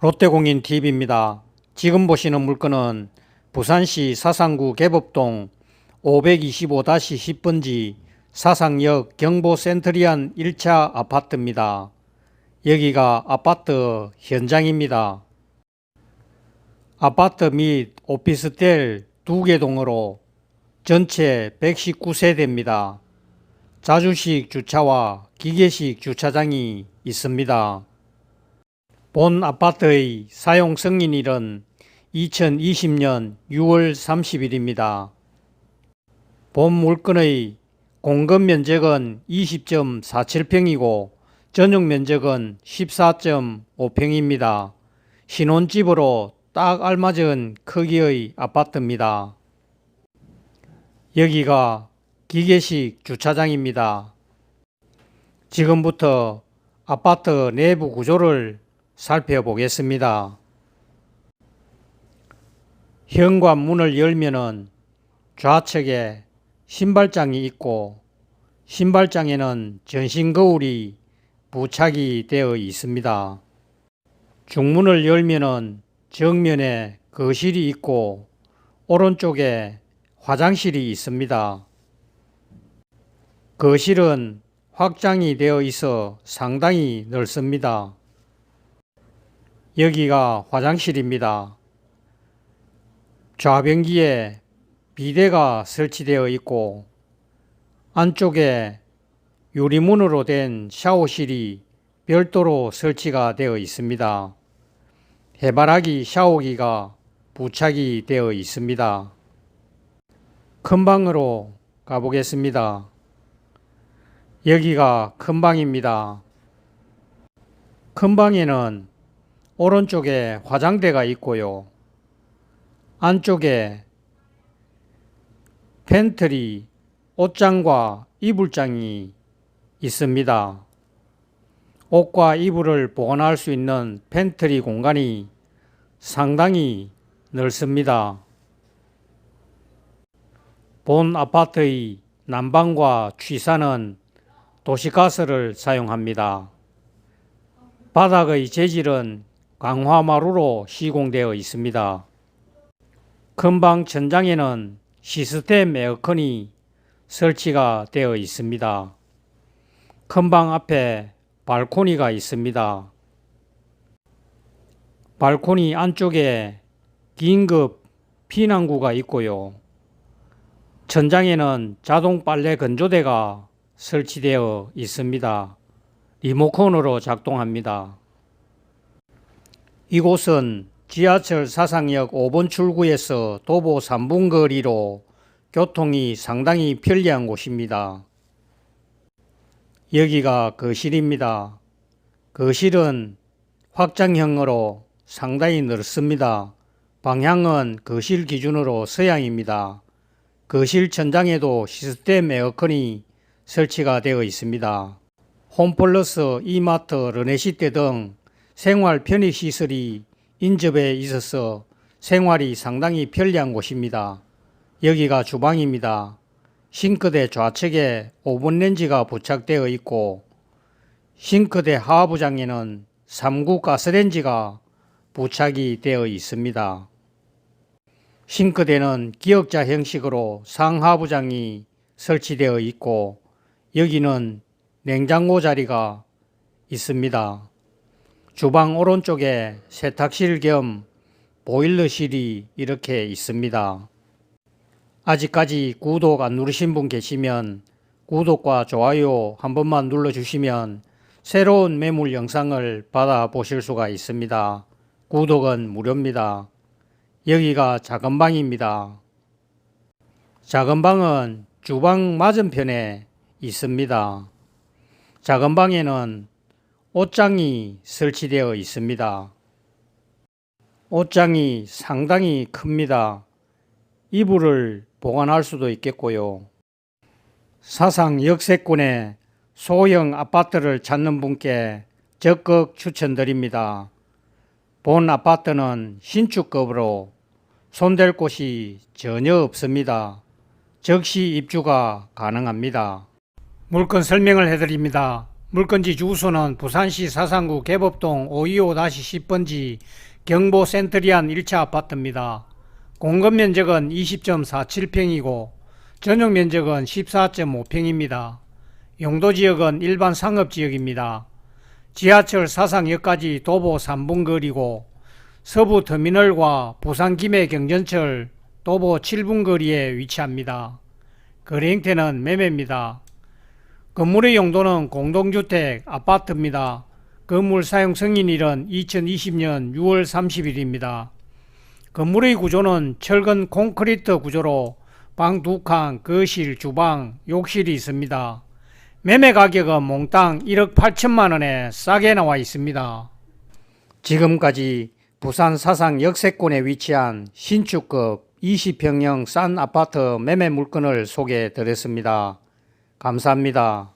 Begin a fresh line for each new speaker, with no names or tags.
롯데공인 TV입니다. 지금 보시는 물건은 부산시 사상구 개법동 525-10번지 사상역 경보 센트리안 1차 아파트입니다. 여기가 아파트 현장입니다. 아파트 및 오피스텔 두개 동으로 전체 119세대입니다. 자주식 주차와 기계식 주차장이 있습니다. 본 아파트의 사용 승인일은 2020년 6월 30일입니다. 본 물건의 공급 면적은 20.47평이고 전용 면적은 14.5평입니다. 신혼집으로 딱 알맞은 크기의 아파트입니다. 여기가 기계식 주차장입니다. 지금부터 아파트 내부 구조를 살펴보겠습니다. 현관 문을 열면은 좌측에 신발장이 있고 신발장에는 전신 거울이 부착이 되어 있습니다. 중문을 열면은 정면에 거실이 있고 오른쪽에 화장실이 있습니다. 거실은 확장이 되어 있어 상당히 넓습니다. 여기가 화장실입니다. 좌변기에 비대가 설치되어 있고 안쪽에 유리문으로 된 샤워실이 별도로 설치가 되어 있습니다. 해바라기 샤워기가 부착이 되어 있습니다. 큰 방으로 가보겠습니다. 여기가 큰 방입니다. 큰 방에는 오른쪽에 화장대가 있고요. 안쪽에 팬트리, 옷장과 이불장이 있습니다. 옷과 이불을 보관할 수 있는 팬트리 공간이 상당히 넓습니다. 본 아파트의 난방과 취사는 도시가스를 사용합니다. 바닥의 재질은 강화마루로 시공되어 있습니다. 큰방 천장에는 시스템 에어컨이 설치가 되어 있습니다. 큰방 앞에 발코니가 있습니다. 발코니 안쪽에 긴급 피난구가 있고요. 천장에는 자동 빨래 건조대가 설치되어 있습니다. 리모컨으로 작동합니다. 이곳은 지하철 사상역 5번 출구에서 도보 3분 거리로 교통이 상당히 편리한 곳입니다. 여기가 거실입니다. 거실은 확장형으로 상당히 넓습니다. 방향은 거실 기준으로 서양입니다. 거실 천장에도 시스템 에어컨이 설치가 되어 있습니다. 홈플러스, 이마트, 르네시대 등 생활 편의 시설이 인접해 있어서 생활이 상당히 편리한 곳입니다. 여기가 주방입니다. 싱크대 좌측에 오븐 렌지가 부착되어 있고 싱크대 하부장에는 3구 가스렌지가 부착이 되어 있습니다. 싱크대는 기역자 형식으로 상하부장이 설치되어 있고 여기는 냉장고 자리가 있습니다. 주방 오른쪽에 세탁실 겸 보일러실이 이렇게 있습니다. 아직까지 구독 안 누르신 분 계시면 구독과 좋아요 한 번만 눌러주시면 새로운 매물 영상을 받아 보실 수가 있습니다. 구독은 무료입니다. 여기가 작은 방입니다. 작은 방은 주방 맞은편에 있습니다. 작은 방에는 옷장이 설치되어 있습니다. 옷장이 상당히 큽니다. 이불을 보관할 수도 있겠고요. 사상 역세권의 소형 아파트를 찾는 분께 적극 추천드립니다. 본 아파트는 신축급으로 손댈 곳이 전혀 없습니다. 즉시 입주가 가능합니다. 물건 설명을 해드립니다. 물건지 주소는 부산시 사상구 개법동 525-10번지 경보 센트리안 1차 아파트입니다. 공급 면적은 20.47평이고 전용 면적은 14.5평입니다. 용도 지역은 일반 상업 지역입니다. 지하철 사상역까지 도보 3분 거리고 서부 터미널과 부산 김해 경전철 도보 7분 거리에 위치합니다. 거래 형태는 매매입니다. 건물의 용도는 공동주택 아파트입니다. 건물 사용 승인일은 2020년 6월 30일입니다. 건물의 구조는 철근 콘크리트 구조로 방 두 칸, 거실, 주방, 욕실이 있습니다. 매매 가격은 몽땅 1억 8천만 원에 싸게 나와 있습니다. 지금까지 부산 사상 역세권에 위치한 신축급 20평형 싼 아파트 매매 물건을 소개해 드렸습니다. 감사합니다.